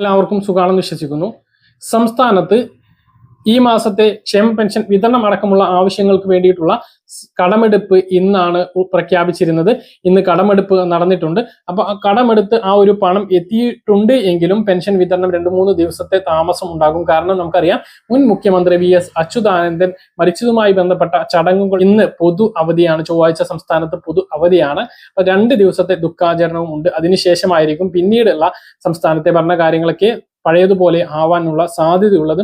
എല്ലാവർക്കും സുഖാണെന്ന് വിശ്വസിക്കുന്നു. സംസ്ഥാനത്ത് ഈ മാസത്തെ ക്ഷേമ പെൻഷൻ വിതരണം അടക്കമുള്ള ആവശ്യങ്ങൾക്ക് വേണ്ടിയിട്ടുള്ള കടമെടുപ്പ് ഇന്നാണ് പ്രഖ്യാപിച്ചിരുന്നത്. ഇന്ന് കടമെടുപ്പ് നടന്നിട്ടുണ്ട്. അപ്പൊ ആ കടമെടുത്ത് ആ ഒരു പണം എത്തിയിട്ടുണ്ട് എങ്കിലും പെൻഷൻ വിതരണം രണ്ട് മൂന്ന് ദിവസത്തെ താമസം ഉണ്ടാകും. കാരണം നമുക്കറിയാം മുൻ മുഖ്യമന്ത്രി വി എസ് അച്യുതാനന്ദൻ മരിച്ചതുമായി ബന്ധപ്പെട്ട ചടങ്ങുകൾ ഇന്ന് പൊതു അവധിയാണ്. ചൊവ്വാഴ്ച സംസ്ഥാനത്ത് പൊതു അവധിയാണ്. അപ്പൊ രണ്ട് ദിവസത്തെ ദുഃഖാചരണവും ഉണ്ട്. അതിനുശേഷമായിരിക്കും പിന്നീടുള്ള സംസ്ഥാനത്തെ ഭരണകാര്യങ്ങളൊക്കെ പഴയതുപോലെ ആവാനുള്ള സാധ്യതയുള്ളത്.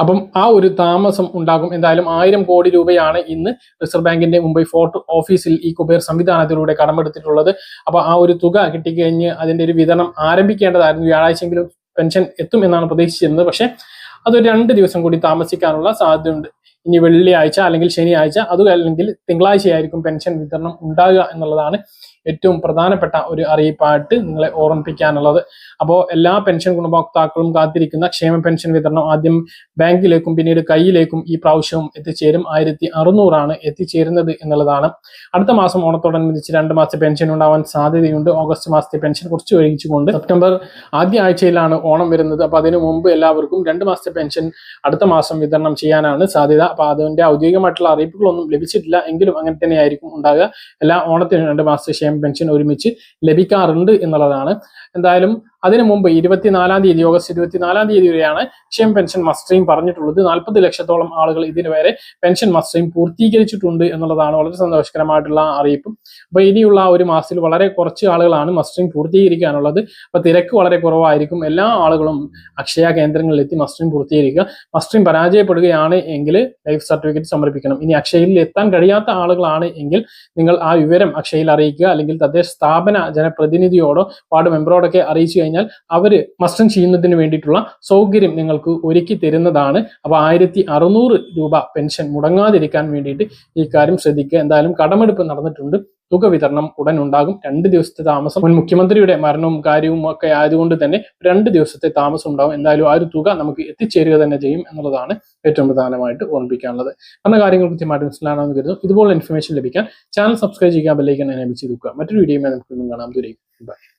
അപ്പം ആ ഒരു താമസം ഉണ്ടാകും. എന്തായാലും ആയിരം കോടി രൂപയാണ് ഇന്ന് റിസർവ് ബാങ്കിന്റെ മുംബൈ ഫോർട്ട് ഓഫീസിൽ ഈ കുബേർ സംവിധാനത്തിലൂടെ കടമെടുത്തിട്ടുള്ളത്. അപ്പൊ ആ ഒരു തുക കിട്ടിക്കഴിഞ്ഞ് അതിന്റെ ഒരു വിതരണം ആരംഭിക്കേണ്ടതായിരുന്നു. വ്യാഴാഴ്ചയെങ്കിലും പെൻഷൻ എത്തും എന്നാണ് പ്രതീക്ഷിച്ചിരുന്നത്. പക്ഷെ അത് രണ്ട് ദിവസം കൂടി താമസിക്കാനുള്ള സാധ്യതയുണ്ട്. ഇനി വെള്ളിയാഴ്ച അല്ലെങ്കിൽ ശനിയാഴ്ച അത് അല്ലെങ്കിൽ തിങ്കളാഴ്ചയായിരിക്കും പെൻഷൻ വിതരണം ഉണ്ടാകുക എന്നുള്ളതാണ് ഏറ്റവും പ്രധാനപ്പെട്ട ഒരു അറിയിപ്പായിട്ട് നിങ്ങളെ ഓർമ്മിപ്പിക്കാനുള്ളത്. അപ്പോൾ എല്ലാ പെൻഷൻ ഗുണഭോക്താക്കളും കാത്തിരിക്കുന്ന ക്ഷേമ പെൻഷൻ വിതരണം ആദ്യം ബാങ്കിലേക്കും പിന്നീട് കയ്യിലേക്കും ഈ പ്രാവശ്യവും എത്തിച്ചേരും. ആയിരത്തി അറുന്നൂറാണ് എത്തിച്ചേരുന്നത് എന്നുള്ളതാണ്. അടുത്ത മാസം ഓണത്തോടനുബന്ധിച്ച് രണ്ട് മാസത്തെ പെൻഷൻ ഉണ്ടാവാൻ സാധ്യതയുണ്ട്. ഓഗസ്റ്റ് മാസത്തെ പെൻഷൻ കുറച്ച് വൈകിച്ചുകൊണ്ട് സെപ്റ്റംബർ ആദ്യ ആഴ്ചയിലാണ് ഓണം വരുന്നത്. അപ്പോൾ അതിനു മുമ്പ് എല്ലാവർക്കും രണ്ട് മാസത്തെ പെൻഷൻ അടുത്ത മാസം വിതരണം ചെയ്യാനാണ് സാധ്യത. അപ്പോൾ അതിന്റെ ഔദ്യോഗികമായിട്ടുള്ള അറിയിപ്പുകളൊന്നും ലഭിച്ചിട്ടില്ല. എങ്കിലും അങ്ങനെ തന്നെയായിരിക്കും ഉണ്ടാകുക എല്ലാ ഓണത്തിനും രണ്ട് മാസത്തെ ക്ഷേമ പെൻഷൻ ഒരുമിച്ച് ലഭിക്കാറുണ്ട് എന്നുള്ളതാണ്. എന്തായാലും അതിനു മുമ്പ് ഇരുപത്തിനാലാം തീയതി ഓഗസ്റ്റ് ഇരുപത്തിനാലാം തീയതി വരെയാണ് ക്ഷേമ പെൻഷൻ മസ്റ്ററിംഗ് പറഞ്ഞിട്ടുള്ളത്. നാൽപ്പത് ലക്ഷത്തോളം ആളുകൾ ഇതിന് വരെ പെൻഷൻ മസ്റ്ററിംഗ് പൂർത്തീകരിച്ചിട്ടുണ്ട് എന്നുള്ളതാണ് വളരെ സന്തോഷകരമായിട്ടുള്ള അറിയിപ്പ്. അപ്പൊ ഇനിയുള്ള ഒരു മാസത്തിൽ വളരെ കുറച്ച് ആളുകളാണ് മസ്റ്ററിംഗ് പൂർത്തീകരിക്കാനുള്ളത്. അപ്പൊ തിരക്ക് വളരെ കുറവായിരിക്കും. എല്ലാ ആളുകളും അക്ഷയ കേന്ദ്രങ്ങളിൽ എത്തി മസ്റ്ററിംഗ് പൂർത്തീകരിക്കുക. മസ്റ്ററിംഗ് പരാജയപ്പെടുകയാണ് എങ്കിൽ ലൈഫ് സർട്ടിഫിക്കറ്റ് സമർപ്പിക്കണം. ഇനി അക്ഷയയിൽ എത്താൻ കഴിയാത്ത ആളുകളാണ് എങ്കിൽ നിങ്ങൾ ആ വിവരം അക്ഷയയിൽ അറിയിക്കുക. അല്ലെങ്കിൽ തദ്ദേശ സ്ഥാപന ജനപ്രതിനിധിയോടോ വാർഡ് മെമ്പറോടൊക്കെ അറിയിച്ചു അവർ മസ്റ്റം ചെയ്യുന്നതിന് വേണ്ടിയിട്ടുള്ള സൗകര്യം നിങ്ങൾക്ക് ഒരുക്കി തരുന്നതാണ്. അപ്പോൾ ആയിരത്തി അറുന്നൂറ് രൂപ പെൻഷൻ മുടങ്ങാതിരിക്കാൻ വേണ്ടിയിട്ട് ഈ കാര്യം ശ്രദ്ധിക്കുക. എന്തായാലും കടമെടുപ്പ് നടന്നിട്ടുണ്ട്. തുക വിതരണം ഉടൻ ഉണ്ടാകും രണ്ട് ദിവസത്തെ താമസം മുൻ മുഖ്യമന്ത്രിയുടെ മരണവും കാര്യവും ഒക്കെ ആയതുകൊണ്ട് തന്നെ രണ്ട് ദിവസത്തെ താമസം ഉണ്ടാകും എന്തായാലും ആ ഒരു തുക നമുക്ക് എത്തിച്ചേരുക തന്നെ ചെയ്യും എന്നുള്ളതാണ് ഏറ്റവും പ്രധാനമായിട്ട് ഓർമ്മിപ്പിക്കാനുള്ളത്. പറഞ്ഞ കാര്യങ്ങൾ കൃത്യമായിട്ട് മനസ്സിലാണെന്ന് കരുതുന്നു. ഇതുപോലെ ഇൻഫർമേഷൻ ലഭിക്കാൻ ചാനൽ സബ്സ്ക്രൈബ് ചെയ്യുക ബെല്ലൈക്കൻ എനേബിൾ വെക്കുക. മറ്റൊരു വീഡിയോയുമായി നമുക്ക് കാണാം. ദൂരേക്ക് ബൈ